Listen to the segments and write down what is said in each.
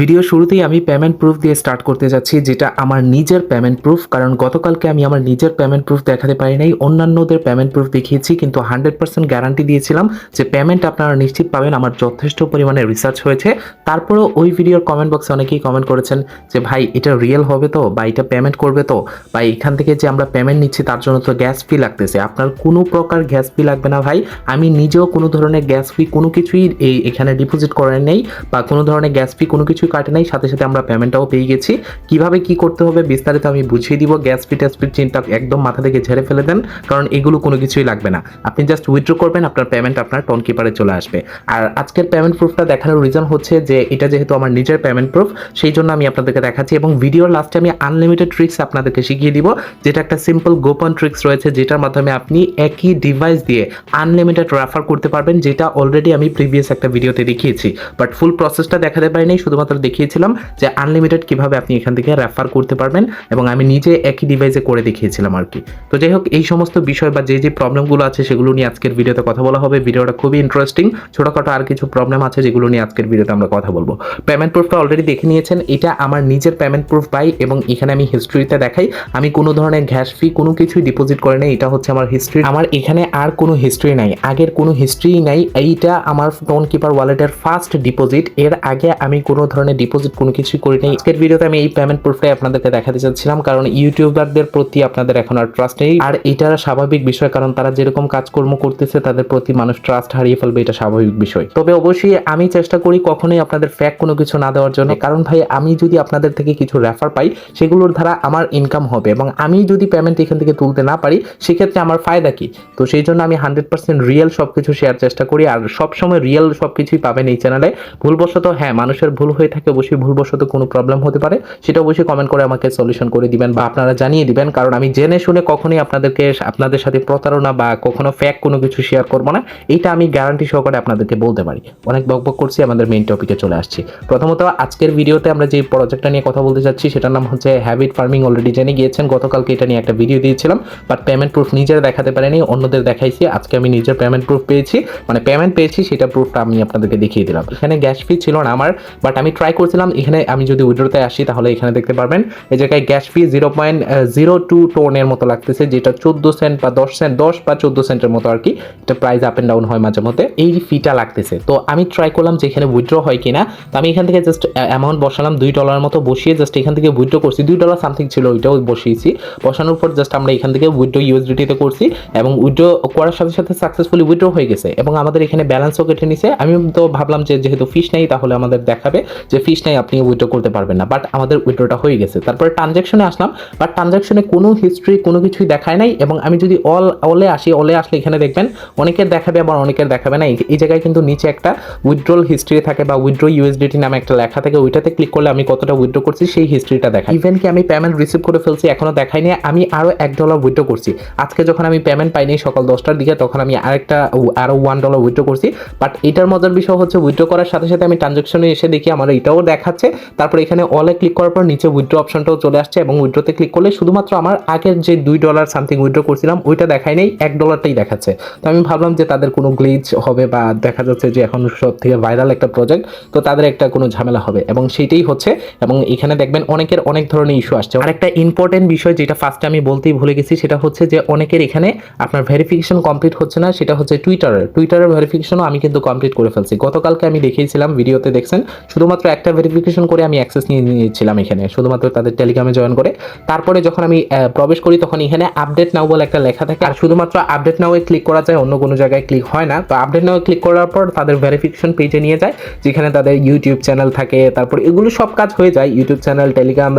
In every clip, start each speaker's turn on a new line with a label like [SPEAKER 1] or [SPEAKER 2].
[SPEAKER 1] Video শুরুতেই আমি payment proof দিয়ে স্টার্ট করতে যাচ্ছি, যেটা আমার নিজের পেমেন্ট প্রুফ কারণ গতকালকে আমি আমার নিজের পেমেন্ট প্রুফ দেখাতে পারি নাই, অন্যান্যদের পেমেন্ট প্রুফ দেখিয়েছি, কিন্তু হান্ড্রেড পার্সেন্ট গ্যারান্টি দিয়েছিলাম যে পেমেন্ট আপনারা নিশ্চিত পাবেন, আমার যথেষ্ট পরিমাণে রিসার্চ হয়েছে। তারপরেও ওই ভিডিওর কমেন্ট বক্সে অনেকেই কমেন্ট করেছেন যে, ভাই, এটা রিয়েল হবে তো? বা এটা পেমেন্ট করবে তো? বা এখান থেকে যে আমরা পেমেন্ট নিচ্ছি, তার জন্য তো গ্যাস ফি লাগতেছে। আপনার কোনো প্রকার গ্যাস ফি লাগবে না, ভাই। আমি নিজেও কোনো ধরনের গ্যাস ফি কোনো কিছুই এখানে ডিপোজিট করেন নেই, বা কোনো ধরনের গ্যাস ফি কোনো কিছুই কাটে নাই, সাথে সাথে আমরা পেমেন্টটাও পেয়ে গেছি। কীভাবে কি করতে হবে বিস্তারিত আমি বুঝিয়ে দিব। গ্যাস ফি ট্যাস ফির চিন্তা একদম মাথা থেকে ঝেড়ে ফেলে দেন, কারণ এগুলো কোনো কিছুই লাগবে না। আপনি জাস্ট উইথড্র করবেন, আপনার পেমেন্ট আপনার টোন কিপারে চলে আসবে। আর আজকের পেমেন্ট প্রুফটা দেখানোর রিজন হচ্ছে যে, এটা যেহেতু আমার নিজের পেমেন্ট প্রুফ সেই জন্য আমি আপনাদেরকে দেখাচ্ছি এবং ভিডিওর লাস্টে আমি আনলিমিটেড ট্রিক্স আপনাদেরকে শিখিয়ে দিব, যেটা একটা সিম্পল গোপন ট্রিক্স রয়েছে, যেটার মাধ্যমে আপনি একই ডিভাইস দিয়ে আনলিমিটেড রেফার করতে পারবেন, যেটা অলরেডি আমি প্রিভিয়াস একটা ভিডিওতে দেখিয়েছি। বাট ফুল প্রসেসটা দেখাতে পারিনি, শুধুমাত্র দেখিয়েছিলাম যে আনলিমিটেড কীভাবে আপনি এখান থেকে রেফার করতে পারবেন এবং আমি নিজে একই ডিভাইসে করে দেখিয়েছিলাম আর কি। তো যাই হোক, এই সমস্ত বিষয় বা যে যে প্রবলেমগুলো আছে সেগুলো নিয়ে আজকের ভিডিওতে কথা বলা হবে। ভিডিওটা খুবই ইন্টারেস্টিং ছোটোখাটো আর কিছু প্রবলেম আছে যেগুলো নিয়ে আজকের ভিডিওতে আমরা কথা বলব। পেমেন্ট প্রুফটা অলরেডি দেখে নিয়েছেন। এটা আমার নিজের পেমেন্ট প্রুফ পাই এবং এখানে আমি হিস্ট্রিতে দেখাই। আমি কোনো ধরনের গ্যাস ফি কোনো কিছুই ডিপোজিট করে নেই। এটা হচ্ছে আমার হিস্ট্রি আমার এখানে আর কোনো হিস্ট্রি নাই। আগের কোনো হিস্ট্রি নাই। এইটা আমার টোন কিপার ওয়ালেটের ফার্স্ট ডিপোজিট এর আগে আমি কোনো ধরনের ডিপোজিট কোনো কিছুই করি নাই আজকের ভিডিওতে আমি এই পেমেন্ট প্রুফটাই আপনাদেরকে দেখাতে চাচ্ছিলাম, কারণ ইউটিউবারদের প্রতি আপনাদের এখন আর ট্রাস্ট নেই। আর এটা স্বাভাবিক বিষয়, কারণ তারা যেরকম কাজকর্ম করতেছে, তাদের প্রতি মানুষ ট্রাস্ট হারিয়ে ফেলবে, এটা স্বাভাবিক বিষয়। তবে অবশ্যই আমি চেষ্টা করি কখনোই আপনাদের ফ্যাক কোনো কিছু না দেওয়ার জন্য। কারণ ভাই, আমি যদি আপনাদের থেকে কিছু রেফার পাই, সেগুলোর দ্বারা আমার ইনকাম হবে এবং আমি যদি পেমেন্ট এখান থেকে তুলতে না পারি, সেক্ষেত্রে আমার ফায়দা কি? তো সেই জন্য আমি হান্ড্রেড পার্সেন্ট রিয়েল সব কিছু শেয়ার চেষ্টা করি। আর সবসময় রিয়েল সব কিছুই পাবেন এই চ্যানেলে ভুলবশত হ্যাঁ মানুষের ভুল হয়ে থাকে অবশ্যই ভুলবশত কোনো প্রবলেম হতে পারে, সেটা অবশ্যই কমেন্ট করে আমাকে সলিউশন করে দিবেন বা আপনারা জানিয়ে দিবেন, কারণ আমি জেনে শুনে কখনোই আপনাদেরকে আপনাদের সাথে প্রতারণা বা কখনো ফ্যাক কোনো কিছু শেয়ার করব না, এইটা আমি গ্যারান্টি সহকারে আপনাদেরকে বলতে পারি। অনেক বকবক করছি, আমাদের মেইন টপিকে চলে আসছি। প্রথমত আজকের ভিডিওতে আমরা যে প্রজেক্টটা নিয়ে কথা বলতে যাচ্ছি, সেটার নাম হচ্ছে হ্যাবিট ফার্মিং অলরেডি জেনে গিয়েছেন, গতকালকে এটা নিয়ে একটা ভিডিও দিয়েছিলাম বাট পেমেন্ট প্রুফ নিজের দেখাতে পারেনি, অন্যদের দেখাইছি, আজকে আমি নিজের পেমেন্ট প্রুফ পেয়েছি মানে পেমেন্ট পেয়েছি, সেটা প্রুফটা আমি আপনাদেরকে দেখিয়ে দিলাম। এখানে গ্যাস ফি ছিল না আমার বাট আমি ট্রাই করছিলাম, এখানে আমি যদি উইড্রোতে আসি তাহলে এখানে দেখতে পারবেন, এই জায়গায় gas fee zero point zero two টোনের মতো লাগতেছে, যেটা চোদ্দ সেন্ট বা দশ সেন্ট, দশ বা চোদ্দ সেন্টের মতো আর কি, এটা প্রাইস আপ অ্যান্ড ডাউন হয় মাঝে মধ্যে, এই ফিটা লাগতেছে। তো আমি ট্রাই করলাম যে এখানে উইড্রো হয় কিনা, তো আমি এখান থেকে জাস্ট অ্যামাউন্ট বসালাম দুই ডলার মতো বসিয়ে জাস্ট এখান থেকে উইড্রো করছি, দুই ডলার সামথিং ছিল ওইটাও বসিয়েছি, বসানোর পর জাস্ট আমরা এখান থেকে উইড্রো ইউএসডিটিতে করছি, এবং উইড্রো করার সাথে সাথে সাকসেসফুলি উইড্রো হয়ে গেছে, এবং আমাদের এখানে ব্যালেন্সও কেটে নিছে আমি তো ভাবলাম যে যেহেতু ফিস নেই তাহলে আমাদের দেখাবে যে ফিস নেই আপনি উইড্রো করতে পারবেন না। বাট আমাদের উইড্রোটা হয়ে গেছে। তারপরে ট্রানজ্যাকশনে আসলাম। বাট ট্রানজ্যাকশনে কোনো হিস্ট্রি কোনো কিছুই দেখায় নাই। এবং আমি যদি অল অলে আসি অলে আসলে এখানে দেখবেন, অনেকের দেখাবে, আবার অনেকের দেখাবে না। এই- জায়গায় কিন্তু নিচে একটা উইথড্রল হিস্ট্রি থাকে বা উইথড্র ইউএসডিটি নামে একটা লেখা থাকে। ওইটাতে ক্লিক করলে আমি কতটা উইথড্র করছি, সেই হিস্ট্রিটা দেখা ইভেন কি আমি পেমেন্ট রিসিভ করে ফেলছি, এখনও দেখাইনি আমি আরও এক ডলার উইথড্র করছি। আজকে যখন আমি পেমেন্ট পাইনি সকাল দশটার দিকে, তখন আমি আরেকটা আরও ওয়ান ডলার উইথড্র করছি। বাট এটার মজার বিষয় হচ্ছে উইথড্র করার সাথে সাথে আমি ট্রানজ্যাকশনে এসে দেখি, আমার এটাও দেখাচ্ছে। তারপর এখানে অলে ক্লিক করার পর নিচে উইথড্র অপশনটাও চলে আসছে এবং উইথড্রোতে ক্লিক করলে শুধুমাত্র আমার আগের যে দুই ডলার সামথিং উইথড্র করছিলাম, ওইটা দেখাই নেই, এক ডলারটাই দেখাচ্ছে। তো আমি ভাবলাম যে তাদের কোনো গ্লিচ হবে বা দেখা যাচ্ছে যে এখন সব থেকে ভাইরাল একটা প্রজেক্ট তো তাদের একটা কোনো ঝামেলা হবে। এবং সেটাই হচ্ছে, এবং এখানে দেখবেন অনেকের অনেক ধরনের ইস্যু আসছে। আর একটা ইম্পর্টেন্ট বিষয় যেটা ফার্স্টে আমি বলতেই ভুলে গেছি, সেটা হচ্ছে যে অনেকের এখানে আপনার ভেরিফিকেশন কমপ্লিট হচ্ছে না, সেটা হচ্ছে টুইটারের টুইটারের ভেরিফিকেশনও আমি কিন্তু কমপ্লিট করে ফেলছি। গতকালকে আমি দেখিয়েছিলাম ভিডিওতে দেখছেন, শুধুমাত্র একটা ভেরিফিকেশন করে আমি অ্যাক্সেস নিয়ে নিয়েছিলাম এখানে। শুধুমাত্র তাদের টেলিগ্রামে জয়েন করে। তারপরে যখন আমি প্রবেশ করি, তখন এখানে আপডেট নাও বলে একটা লেখা থাকে। আর শুধুমাত্র আপডেট নাও ক্লিক করা যায়, অন্য কোনো জায়গায় ক্লিক হয় না। তো আপডেট নাও ক্লিক করার পর তাদের ভেরিফিকেশন পেজে নিয়ে যায়, যেখানে তাদের ইউটিউব চ্যানেল থাকে। তারপর এগুলো সব কাজ হয়ে যায়। ইউটিউব চ্যানেল টেলিগ্রাম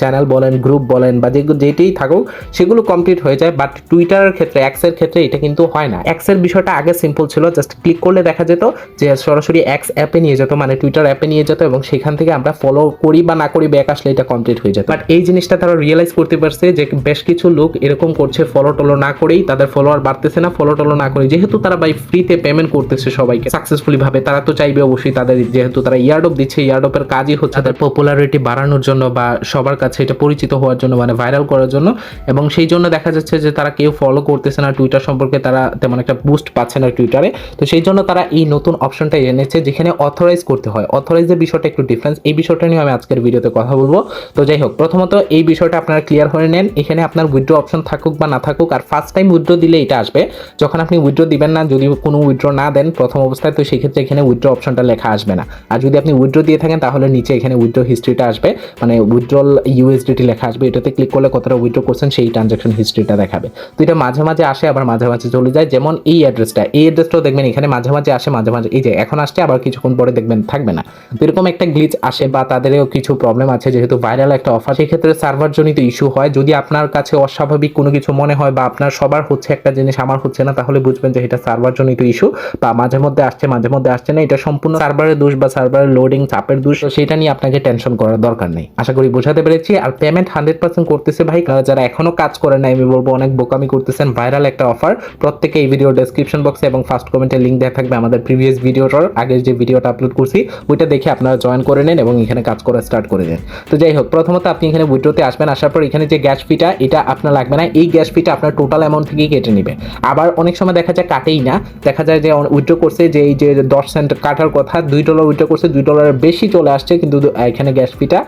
[SPEAKER 1] চ্যানেল বলেন গ্রুপ বলেন, বা যেগুলো যেটাই থাকুক, সেগুলো কমপ্লিট হয়ে যায়। বাট টুইটারের ক্ষেত্রে অ্যাক্সের ক্ষেত্রে এটা কিন্তু হয় না। অ্যাক্সের বিষয়টা আগে সিম্পল ছিল। জাস্ট ক্লিক করলে দেখা যেত যে সরাসরি অ্যাক্স অ্যাপে নিয়ে যেত মানে টুইটার অ্যাপে নিয়ে যেত এবং সেখান থেকে আমরা ফলো করি বা না করি ব্যাক আসলে এটা কমপ্লিট হয়ে যেত। বাট এই জিনিসটা তারা রিয়েলাইজ করতে পারছে যে বেশ কিছু লোক এরকম করছে ফলো টলো না করেই তাদের ফলোয়ার বাড়তেছে না ফলো টলো না করে যেহেতু তারা বাই ফ্রিতে পেমেন্ট করতেছে সবাইকে সাকসেসফুলি ভাবে তারা তো চাইবে অবশ্যই তাদের যেহেতু তারা ইয়ারডপ দিচ্ছে ইয়ারডপের কাজই হচ্ছে তাদের পপুলারিটি বাড়ানোর জন্য বা সবার কাছে এটা পরিচিত হওয়ার জন্য মানে ভাইরাল করার জন্য। এবং সেই জন্য দেখা যাচ্ছে যে তারা কেউ ফলো করতেছে না টুইটার সম্পর্কে তারা তেমন একটা বুস্ট পাচ্ছে না টুইটারে তো সেই জন্য তারা এই নতুন অপশনটা এনেছে যেখানে অথরাইজ করতে হয়। অথরাইজ প্রাইসের বিষয়টা একটু ডিফারেন্স এই বিষয়টা নিয়ে আমি আজকের ভিডিওতে কথা বলব। তো যাই হোক, প্রথমত এই বিষয়টা আপনারা ক্লিয়ার হয়ে নেন। এখানে আপনার উইথড্র অপশন থাকুক বা না থাকুক, আর ফার্স্ট টাইম উইথড্র দিলে এটা আসবে। যখন আপনি উইথড্র দিবেন না, যদি কোনো উইথড্র না দেন প্রথম অবস্থায়, তো সেক্ষেত্রে এখানে উইথড্র অপশনটা লেখা আসবে না। আর যদি আপনি উইথড্র দিয়ে থাকেন, তাহলে নিচে এখানে উইথড্র হিস্ট্রিটা আসবে। মানে উইথড্রল ইউএসডিটি লেখা আসবে। এটাতে ক্লিক করলে কতটা উইথড্র করছেন, সেই ট্রানজাকশন হিস্ট্রিটা দেখাবে। তো এটা মাঝে মাঝে আসে, আবার মাঝে মাঝে চলে যায়। যেমন এই অ্যাড্রেসটা এই অ্যাড্রেসটাও দেখবেন, এখানে মাঝে মাঝে আসে মাঝে মাঝে এই যে এখন আসছে, আবার কিছুক্ষণ পরে দেখবেন থাকবে না। এরকম একটা গ্লিচ আসে বা তাদেরও কিছু প্রবলেম আছে, যেহেতু ভাইরাল একটা অফার সেক্ষেত্রে সার্ভার জনিত ইস্যু হয়। যদি আপনার কাছে অস্বাভাবিক কোনো কিছু মনে হয় বা আপনার সবার হচ্ছে একটা জিনিস, আমার হচ্ছে না, তাহলে বুঝবেন যে এটা সার্ভার জনিত ইস্যু বা মাঝে মধ্যে আসছে, মাঝে মধ্যে আসছে না। এটা সম্পূর্ণ সার্ভারের দোষ বা সার্ভারের লোডিং চাপের দোষ, সেটা নিয়ে আপনাকে টেনশন করার দরকার নেই। আশা করি বোঝাতে পেরেছি। আর পেমেন্ট হান্ড্রেড পার্সেন্ট করতেছে ভাই যারা এখনও কাজ করে নাই, আমি বলব অনেক বোকামি করতেছেন ভাইরাল একটা অফার প্রত্যেকে এই ভিডিও ডেসক্রিপশন বক্সে এবং ফার্স্ট কমেন্টে লিঙ্ক দেওয়া থাকবে আমাদের প্রিভিয়াস ভিডিওটার আগের যে ভিডিওটা আপলোড করছি, ওইটা দেখে আপনারা জয়েন করে নেন এবং এখানে কাজ করা স্টার্ট করে দেন। তো যাই হোক, প্রথমত আপনি এখানে উইড্রোতে আসবেন, আসার পর এখানে যে গ্যাস ফিটা এটা আপনার লাগবে না। এই গ্যাস ফিটা আপনার টোটাল অ্যামাউন্ট থেকেই কেটে নেবে। আবার অনেক সময় দেখা যায় কাটেই না। দেখা যায় যে উইড্রো করছে যে এই যে দশ সেন্ট কাটার কথা, দুই ডলার উইড্রো করছে, দুই ডলারের বেশি চলে আসছে, কিন্তু এখানে গ্যাস ফিটা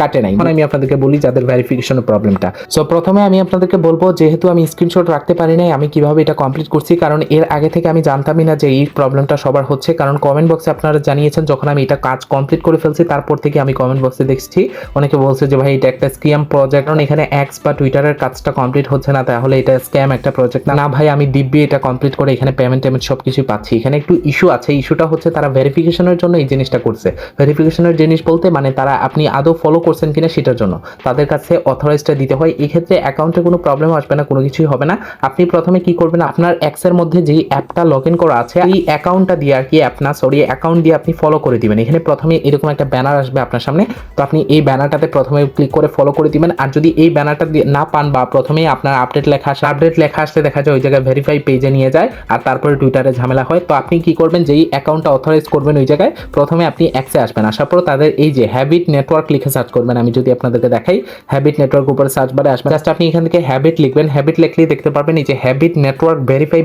[SPEAKER 1] কাটে নাই। এখন আমি আপনাদেরকে বলি যাদের ভেরিফিকেশনের প্রবলেমটা সো প্রথমে আমি আপনাদেরকে বলব, যেহেতু আমি স্ক্রিনশট রাখতে পারি নাই, আমি কীভাবে এটা কমপ্লিট করছি, কারণ এর আগে থেকে আমি জানতামই না যে এই প্রবলেমটা সবার হচ্ছে। কারণ কমেন্ট বক্সে আপনারা জানিয়েছেন, যখন আমি এটা কাজ কমপ্লিট করে ফেলছি, তারপর থেকে আমি কমেন্ট বক্সে দেখছি। অনেকে বলছে যে, ভাই, এটা একটা স্ক্যাম প্রজেক্ট কারণ এখানে এক্স বা টুইটারের কাজটা কমপ্লিট হচ্ছে না, তাহলে এটা স্ক্যাম একটা প্রজেক্ট না। ভাই, আমি দিব্যি এটা কমপ্লিট করে এখানে পেমেন্ট টেমেন্ট সব কিছু পাচ্ছি। এখানে একটু ইস্যু আছে ইস্যুটা হচ্ছে তারা ভেরিফিকেশনের জন্য এই জিনিসটা করছে। ভেরিফিকেশনের জিনিস বলতে মানে তারা আপনি আদৌ ফলো করছেন কিনা সেটার জন্য। তাদের কাছে অথরাইজটা দিতে হয়। এই ক্ষেত্রে অ্যাকাউন্টে কোনো প্রবলেম আসবে না, কোনো কিছুই হবে না। আপনি প্রথমে কি করবেন, আপনার অ্যাক্সের মধ্যে যেই অ্যাপটা লগ ইন করা আছে, এই অ্যাকাউন্টটা দিয়ে আর কি অ্যাপ না সরি অ্যাকাউন্ট দিয়ে আপনি ফলো করে দিবেন। এখানে প্রথমে এরকম একটা ব্যানার আসবে আপনার সামনে। তো আপনি এই ব্যানারটাতে প্রথমে ক্লিক করে ফলো করে দিবেন। আর যদি এই ব্যানারটা না পান বা প্রথমেই আপনার আপডেট লেখা আসে আপডেট লেখা আসলে দেখা যায় ওই জায়গায় ভেরিফাই পেজে নিয়ে যায় আর তারপরে টুইটারে ঝামেলা হয়। তো আপনি কি করবেন? যেই অ্যাকাউন্টটা অথরাইজ করবেন ওই জায়গায় প্রথমে আপনি অ্যাক্সে আসবেন। আসার পর তাদের এই যে হ্যাবিট নেটওয়ার্ক লিখে সার্চ করবেন। আমি যদি আপনাদেরকে দেখাই হ্যাবিট নেটওয়ার্ক উপরে সার্চ বারে আসবেন। জাস্ট আপনি এখান থেকে হ্যাবিট লিখবেন। হ্যাবিট লিখলেই দেখতে পারবেন এই যে হ্যাবিট নেটওয়ার্ক ভেরিফাই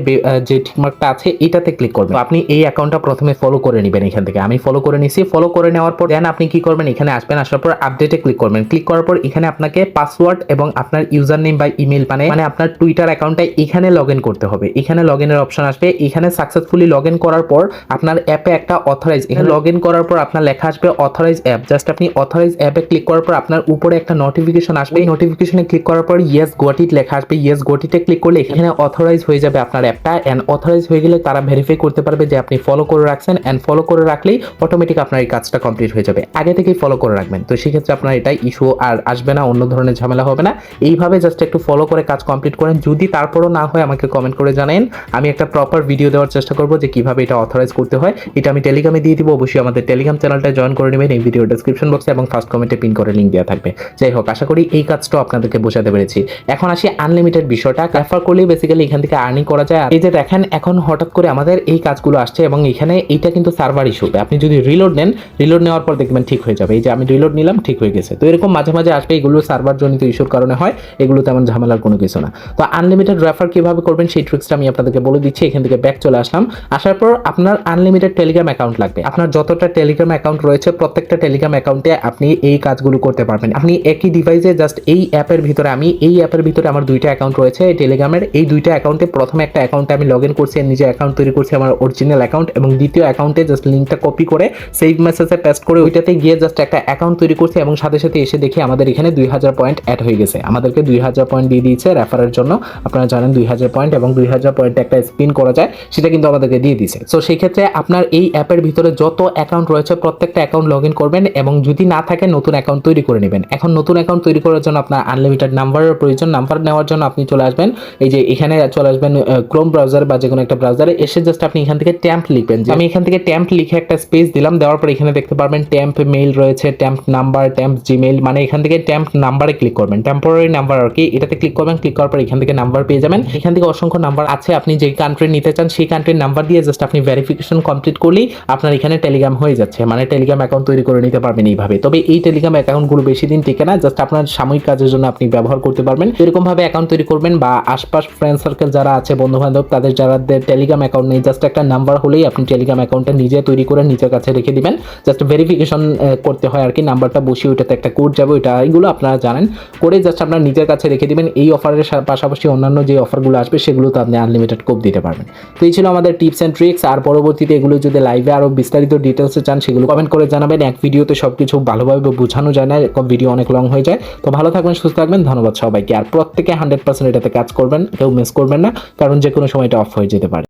[SPEAKER 1] যে ঠিকমার্কটা আছে, এটাতে ক্লিক করবেন। আপনি এই অ্যাকাউন্টটা প্রথমে ফলো করে নেবেন এখান থেকে। আমি ফলো করে নিছি ফলো করে নেওয়ার পর দেন আপনি কি করবেন? এখানে আসবেন আসার পর আপডেটে ক্লিক করবেন। ক্লিক করার পর এখানে আপনাকে পাসওয়ার্ড এবং আপনার ইউজার নেম বা ইমেল মানে মানে আপনার টুইটার অ্যাকাউন্টটা এখানে লগ ইন করতে হবে। এখানে লগ ইনের অপশন আসবে। এখানে সাকসেসফুলি লগ ইন করার পর আপনার অ্যাপে একটা অথরাইজ এখানে লগ ইন করার পর আপনার লেখা আসবে অথরাইজ অ্যাপ জাস্ট আপনি অথরাইজ অ্যাপে ক্লিক করার পর আপনার উপরে একটা নোটিফিকেশন আসবে। এই নোটিফিকেশনে ক্লিক করার পর ইয়েস গোটিট লেখা আসবে। ইয়েস গোটিতে ক্লিক করলে এখানে অথরাইজ হয়ে যাবে আপনার অ্যাপটা অ্যান্ড অথরাইজ হয়ে গেলে তারা ভেরিফাই করতে পারবে যে আপনি ফলো করে রাখছেন। অ্যান্ড ফলো করে রাখলেই অটোমেটিক আপনার এই কাজটা কমপ্লিট হয়ে যাবে। আগে থেকেই ফলো করে রাখবেন। তো সেক্ষেত্রে আপনার এটা ইস্যু আর আসবে না, অন্য ধরনের ঝামেলা হবে না। এইভাবে জাস্ট একটু ফলো করে কাজ কমপ্লিট করেন। যদি তারপরও না হয়, আমাকে কমেন্ট করে জানেন আমি একটা প্রপার ভিডিও দেওয়ার চেষ্টা করব যে কীভাবে এটা অথরাইজ করতে হয়। এটা আমি টেলিগ্রামে দিয়ে দিব। অবশ্যই আমাদের টেলিগ্রাম চ্যানেলটা জয়েন করে নেবেন। এই ভিডিও ডেসক্রিপশন বক্সে এবং ফার্স্ট কমেন্টে পিন করে লিঙ্ক দেওয়া থাকবে। যাই হোক, আশা করি এই কাজটাও আপনাদেরকে বোঝাতে পেরেছি। এখন আসি আনলিমিটেড বিষয়টা। রেফার করলেই বেসিক্যালি এখান থেকে আর্নিং করা যায়। এই যে দেখেন, এখন হঠাৎ করে আমাদের এই কাজগুলো আসছে এবং এখানে এইটা কিন্তু সার্ভার ইস্যু আপনি যদি রিলোড নেন রিলোড নেওয়ার পর দেখবেন ঠিক হয়ে যাবে। এই যে আমি রিলোড নিলাম, ঠিক হয়ে গেছে। তো এরকম মাঝে মাঝে আসবে এগুলো সার্ভার জনিত ইস্যুর কারণে হয়, এগুলো তেমন ঝামেলার কোনো কিছু না। তো আনলিমিটেড রেফার কীভাবে করবেন সেই ট্রিক্সটা আমি আপনাদেরকে বলে দিচ্ছি, এখান থেকে ব্যাক চলে আসলাম। আসার পর আপনার আনলিমিটেড টেলিগ্রাম অ্যাকাউন্ট লাগবে। আপনার যতটা টেলিগ্রাম অ্যাকাউন্ট রয়েছে, প্রত্যেকটা টেলিগ্রাম অ্যাকাউন্টে আপনি এই কাজগুলো করতে পারবেন। আপনি একই ডিভাইসে জাস্ট এই অ্যাপের ভিতরে আমি, এই অ্যাপের ভিতরে আমার দুইটা অ্যাকাউন্ট রয়েছে টেলিগ্রামের এই দুইটা অ্যাকাউন্টে প্রথমে একটা অ্যাকাউন্টে আমি লগ ইন করছি নিজে অ্যাকাউন্ট তৈরি করছি আমার অরিজিনাল অ্যাকাউন্ট এবং দ্বিতীয় অ্যাকাউন্টে জাস্ট লিঙ্কটা কপি করে সেভ মেসেজে পেস্ট করে ওইটাতে গিয়ে জাস্ট একটা অ্যাকাউন্ট তৈরি করছি এবং সাথে সাথে এসে দেখি আমাদের এখানে দুই হাজার পয়েন্ট অ্যাড হয়ে গেছে। আমাদেরকে দুই হাজার পয়েন্ট দিয়ে দিয়েছে রেফারের জন্য। আপনারা জানেন দুই হাজার পয়েন্ট এবং দুই হাজার পয়েন্ট একটা স্পিন করা যায়, সেটা কিন্তু আমাদেরকে দিয়ে দিছে সো সেই ক্ষেত্রে আপনার এই অ্যাপের ভিতরে যত অ্যাকাউন্ট রয়েছে, প্রত্যেকটা অ্যাকাউন্ট লগ ইন করবেন এবং যদি না থাকে, নতুন অ্যাকাউন্ট তৈরি করে নেবেন। এখন নতুন অ্যাকাউন্ট তৈরি করার জন্য আপনার আনলিমিটেড নাম্বারের প্রয়োজন। নাম্বার নেওয়ার জন্য আপনি চলে আসবেন। এই যে এখানে চলে আসবেন ক্রোম ব্রাউজার বা যে কোনো একটা ব্রাউজারে এসে জাস্ট আপনি এখান থেকে ট্যাম্প লিখবেন। আমি এখান থেকে ট্যাম্প লিখে একটা স্পেস দিলাম দেওয়ার পর এখানে দেখতে পারবেন ট্যাম্প মেইল রয়েছে ট্যাম্প নাম্বার ট্যাম্প জিমেইল মানে এখান থেকে ট্যাম্প নাম্বারে ক্লিক করবেন। টেম্পোরারি নাম্বার আর কি, এটাতে ক্লিক করবেন ক্লিক করার পর এখান থেকে নাম্বার পেয়ে যাবেন। এখান থেকে অসংখ্য নাম্বার আছে, আপনি যে কান্ট্রি নিতে চান, সেই কান্ট্রির নাম্বার দিয়ে জাস্ট আপনি ভেরিফিকেশন কমপ্লিট করলেই আপনার এখানে টেলিগ্রাম হয়ে যাচ্ছে। মানে টেলিগ্রাম অ্যাকাউন্ট তৈরি করে নিতে পারবেন এইভাবে। তবে এই টেলিগ্রাম অ্যাকাউন্টগুলো বেশি দিন টিকে না জাস্ট আপনার সাময়িক কাজের জন্য আপনি ব্যবহার করতে পারবেন। এরকম ভাবে অ্যাকাউন্ট তৈরি করবেন বা আশপাশ ফ্রেন্ড সার্কেল যারা আছে বন্ধু বান্ধব তাদের যারা টেলিগ্রাম অ্যাকাউন্ট নেই জাস্ট একটা নাম্বার হলেই আপনি টেলিগ্রাম অ্যাকাউন্টটা নিজে তৈরি করে নিজের কাছে রেখে দিবেন। জাস্ট ভেরিফিকেশন করতে হয় আর কি, নাম্বারটা বসিয়ে ওইটাতে একটা কোড যাবে, ওইটা এইগুলো আপনারা জানেন। করে জাস্ট আপনার নিজের কাছে রেখে দিবেন, এই অফারের পাশাপাশি অন্যান্য যে অফারগুলো আসবে সেগুলোতে আপনি আনলিমিটেড কোপ দিতে পারবেন। তো এই ছিল আমাদের টিপস অ্যান্ড ট্রিক্স আর পরবর্তীতে এগুলো যদি লাইভে আরও বিস্তারিত ডিটেলসে চান, সেগুলো কমেন্ট করে জানাবেন। এক ভিডিওতে সব কিছু ভালোভাবে বোঝানো যায় না ভিডিও অনেক লং হয়ে যায়। তো ভালো থাকবেন, সুস্থ থাকবেন, ধন্যবাদ সবাইকে। আর প্রত্যেকে হান্ড্রেড পার্সেন্ট এটাতে কাজ করবেন, কেউ মিস করবেন না, কারণ যে কোনো সময় এটা অফ হয়ে যেতে পারে।